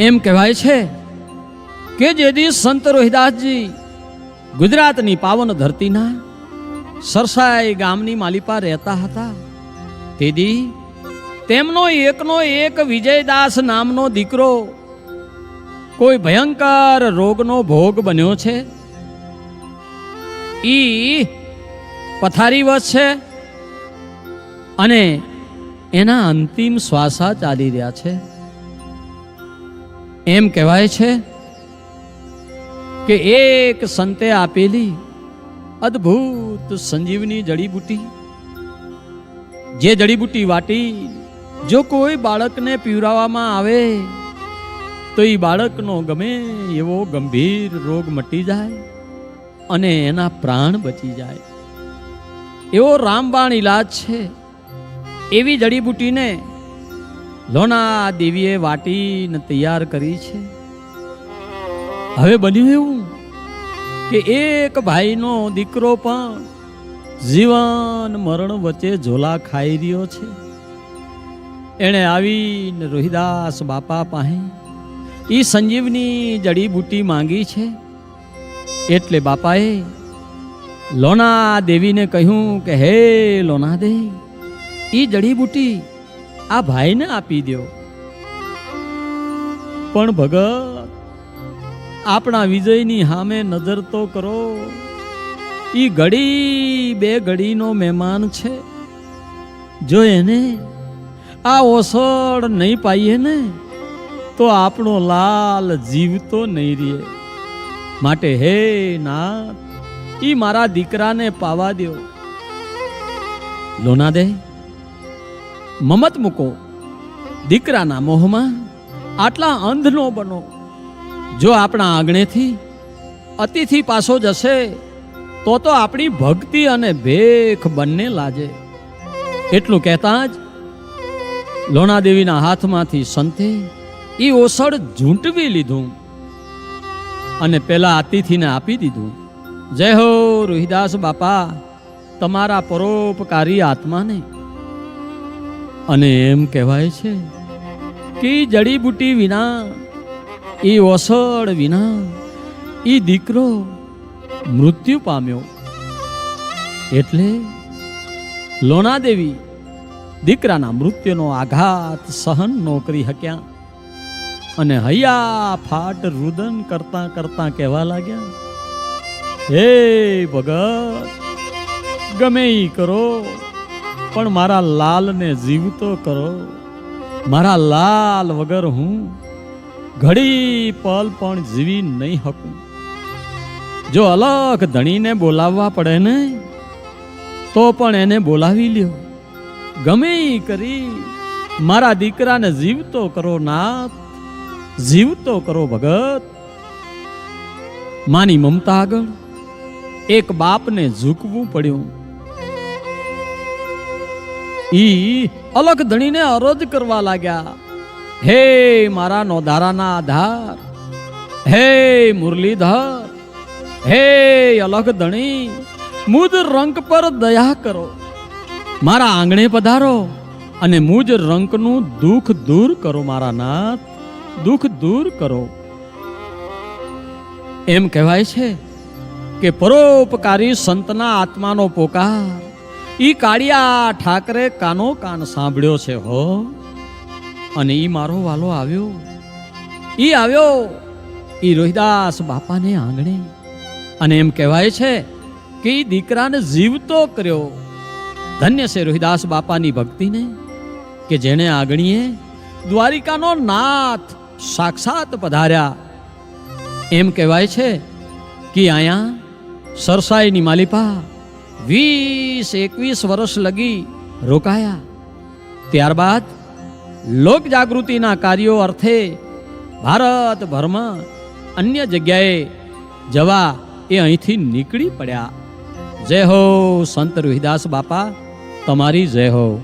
એમ કહેવાય છે કે જેદી સંત રોહિદાસજી ગુજરાતની પાવન ધરતીના સરસાઈ ગામની માલિપા રહેતા હતા તેદી તેમનો એકનો એક વિજયદાસ નામનો દીકરો કોઈ ભયંકર રોગનો ભોગ બન્યો છે. ઈ પથારીવશ છે અને એના અંતિમ શ્વાસા ચાલી રહ્યા છે. એમ કહેવાય છે કે એક સંતે આપેલી અદ્ભુત સંજીવની જડીબુટી, જે જડીબુટી વાટી જો કોઈ બાળકને પીવરાવવામાં આવે, તો એ બાળકનો ગમે એવો ગંભીર રોગ મટી જાય અને એના પ્રાણ બચી જાય. એવો રામબાણ ઈલાજ છે. એવી જડીબુટીને લોના દેવીએ વાટીને તૈયાર કરી છે. હવે બન્યું એવું કે એક ભાઈનો દીકરો પણ જીવન મરણ વચ્ચે ઝોલા ખાઈ રહ્યો છે. એણે આવીને રોહિદાસ બાપા પાસે એ સંજીવની જડીબુટી માંગી છે. એટલે બાપાએ લોના દેવીને કહ્યું કે, હે લોના દેવી એ જડીબુટી આ ભાઈને આપી દો પણ ભગત, આપણા વિજયની સામે નજર તો કરો. ઈ ઘડી, બે ઘડીનો મહેમાન છે. જો એને આ ઓસડ નહીં પાઈએ ને, તો આપણો લાલ જીવતો નહીં રહે માટે હે નાથ, ઈ મારા દીકરાને પાવા દો લોના દે. મમત મૂકો. દીકરાના મોહમાં આટલા અંધ નો બનો. જો આપણા આંગણેથી અતિથિ પાસો જશે, તો તો આપણી ભક્તિ અને ભેખ બંને લાજે. એટલું કહેતા જ લોણાદેવીના હાથમાંથી સંતે એ ઓસડ ઝૂંટવી લીધું અને પેલા અતિથિને આપી દીધું. જય હો, રોહિદાસ બાપા, તમારા પરોપકારી આત્માને અને એમ કહેવાય છે કે જડીબુટી વિના એ ઓસડ વિના એ દીકરો મૃત્યુ પામ્યો. એટલે લોનાદેવી દીકરાના મૃત્યુનો આઘાત સહન નો કરી શક્યા અને હૈયા ફાટ રુદન કરતા કરતા કહેવા લાગ્યા, હે ભગત, ગમે ઈ કરો પણ મારા લાલને જીવતો કરો. મારા લાલ વગર હું ઘડી પલ પણ જીવી નહીં શકું. જો અલગ ધણીને બોલાવવા પડે ને, તો પણ એને બોલાવી લ્યો. ગમે કરી મારા દીકરાને જીવતો કરો નાથ, જીવતો કરો ભગત. માની મમતા આગળ, એક બાપને ઝૂકવું પડ્યું. ઈ અલગ ધણીને અરજ કરવા લાગ્યા. હે મારા નોધારાના આધાર, હે મુરલીધર, હે અલગ ધણી, મુજ રંક પર દયા કરો. મારા આંગણે પધારો અને મુજ રંકનું દુઃખ દૂર કરો, મારા નાથ, દુઃખ દૂર કરો. એમ કહેવાય છે કે પરોપકારી સંતના આત્માનો પોકાર ઈ કાળિયા ઠાકરે કાનો કાન સાંભળ્યો છે હો. અને ઈ મારો વાલો આવ્યો. ઈ આવ્યો. ઈ રોહિદાસ બાપાને આંગણે. અને એમ કહેવાય છે કે ઈ દીકરાને જીવતો કર્યો. ધન્ય છે રોહિદાસ બાપાની ભક્તિને કે જેણે આંગણીએ દ્વારિકાનો નાથ સાક્ષાત પધાર્યા. એમ કહેવાય છે કે અહીંયા સરસાઈની માલિપા વીસ, એકવીસ વર્ષ લગી રોકાયા. ત્યારબાદ લોક જાગૃતિના કાર્યો અર્થે ભારતભરમાં અન્ય જગ્યાએ જવા એ અહીંથી નીકળી પડ્યા. જય હો, સંત રોહિદાસ બાપા, તમારી જય હો.